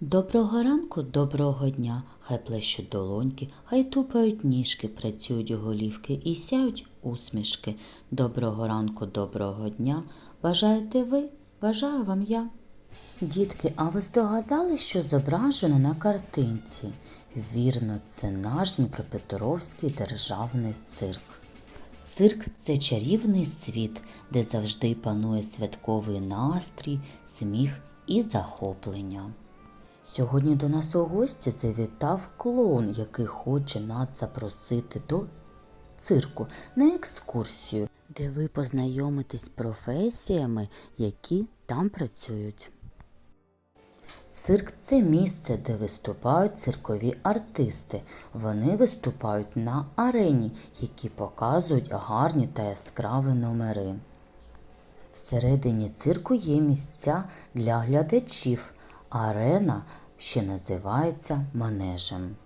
Доброго ранку, доброго дня, хай плещуть долоньки, хай тупають ніжки, працюють голівки і сяють усмішки. Доброго ранку, доброго дня. Бажаєте ви? Бажаю вам я. Дітки, а ви здогадались, що зображено на картинці? Вірно, це наш Дніпропетровський державний цирк. Цирк це чарівний світ, де завжди панує святковий настрій, сміх і захоплення. Сьогодні до нас у гості завітав клоун, який хоче нас запросити до цирку на екскурсію, де ви познайомитесь з професіями, які там працюють. Цирк це місце, де виступають циркові артисти. Вони виступають на арені, які показують гарні та яскраві номери. Всередині цирку є місця для глядачів. Арена ще називається манежем.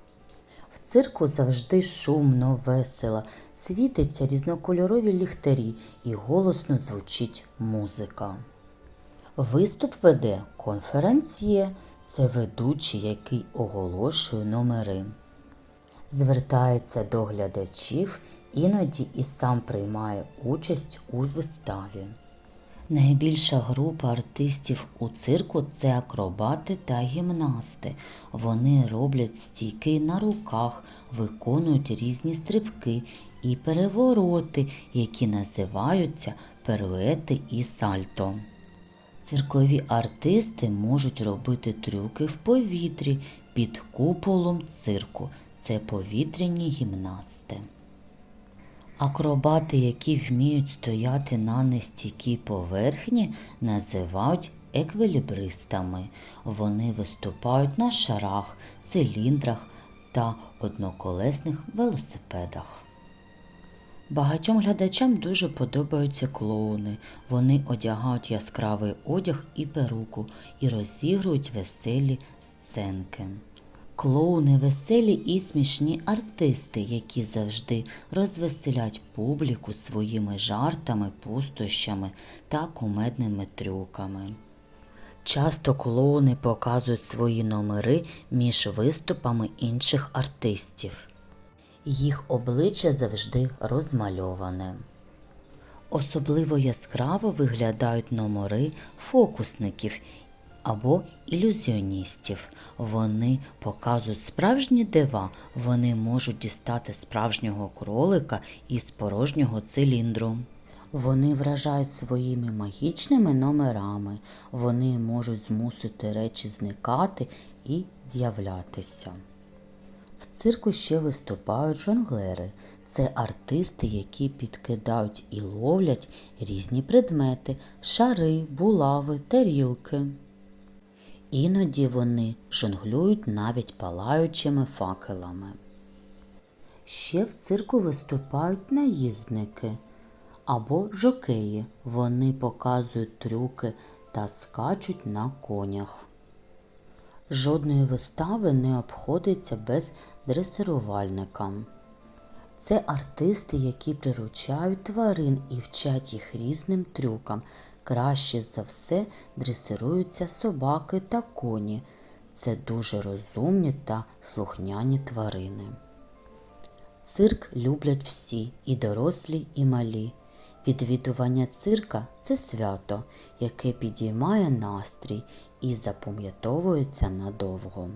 В цирку завжди шумно, весело, світяться різнокольорові ліхтарі і голосно звучить музика. Виступ веде конференціє, це ведучий, який оголошує номери. Звертається до глядачів, іноді і сам приймає участь у виставі. Найбільша група артистів у цирку це акробати та гімнасти. Вони роблять стійки на руках, виконують різні стрибки і перевороти, які називаються перуети і сальто. Циркові артисти можуть робити трюки в повітрі під куполом цирку. Це повітряні гімнасти. Акробати, які вміють стояти на нестійкій поверхні, називають еквілібристами. Вони виступають на шарах, циліндрах та одноколесних велосипедах. Багатьом глядачам дуже подобаються клоуни. Вони одягають яскравий одяг і перуку і розігрують веселі сценки. Клоуни веселі і смішні артисти, які завжди розвеселять публіку своїми жартами, пустощами та кумедними трюками. Часто клоуни показують свої номери між виступами інших артистів. Їх обличчя завжди розмальоване. Особливо яскраво виглядають номери фокусників або ілюзіоністів. Вони показують справжні дива, вони можуть дістати справжнього кролика із порожнього циліндру. Вони вражають своїми магічними номерами, вони можуть змусити речі зникати і з'являтися. В цирку ще виступають жонглери. Це артисти, які підкидають і ловлять різні предмети, шари, булави, тарілки. Іноді вони жонглюють навіть палаючими факелами. Ще в цирку виступають наїздники або жокеї. Вони показують трюки та скачуть на конях. Жодної вистави не обходиться без дресирувальника. Це артисти, які приручають тварин і вчать їх різним трюкам. Краще за все дресируються собаки та коні. Це дуже розумні та слухняні тварини. Цирк люблять всі, і дорослі, і малі. Відвідування цирка це свято, яке підіймає настрій і запам'ятовується надовго.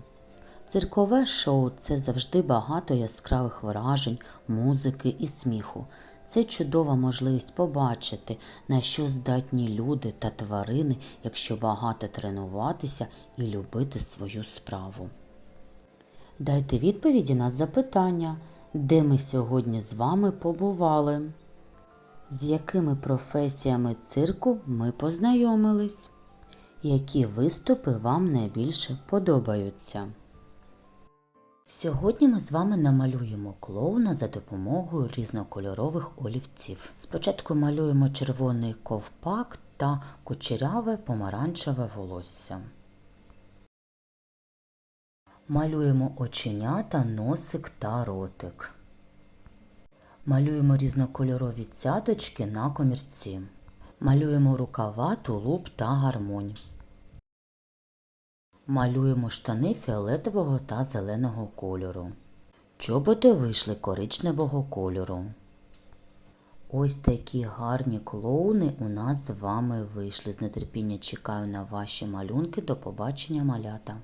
Циркове шоу це завжди багато яскравих вражень, музики і сміху. Це чудова можливість побачити, на що здатні люди та тварини, якщо багато тренуватися і любити свою справу. Дайте відповіді на запитання, де ми сьогодні з вами побували, з якими професіями цирку ми познайомились, які виступи вам найбільше подобаються. Сьогодні ми з вами намалюємо клоуна за допомогою різнокольорових олівців. Спочатку малюємо червоний ковпак та кучеряве помаранчеве волосся. Малюємо оченята, носик та ротик. Малюємо різнокольорові цяточки на комірці. Малюємо рукава, тулуб та гармонь. Малюємо штани фіолетового та зеленого кольору. Чоботи вийшли коричневого кольору. Ось такі гарні клоуни у нас з вами вийшли. З нетерпіння чекаю на ваші малюнки. До побачення, малята!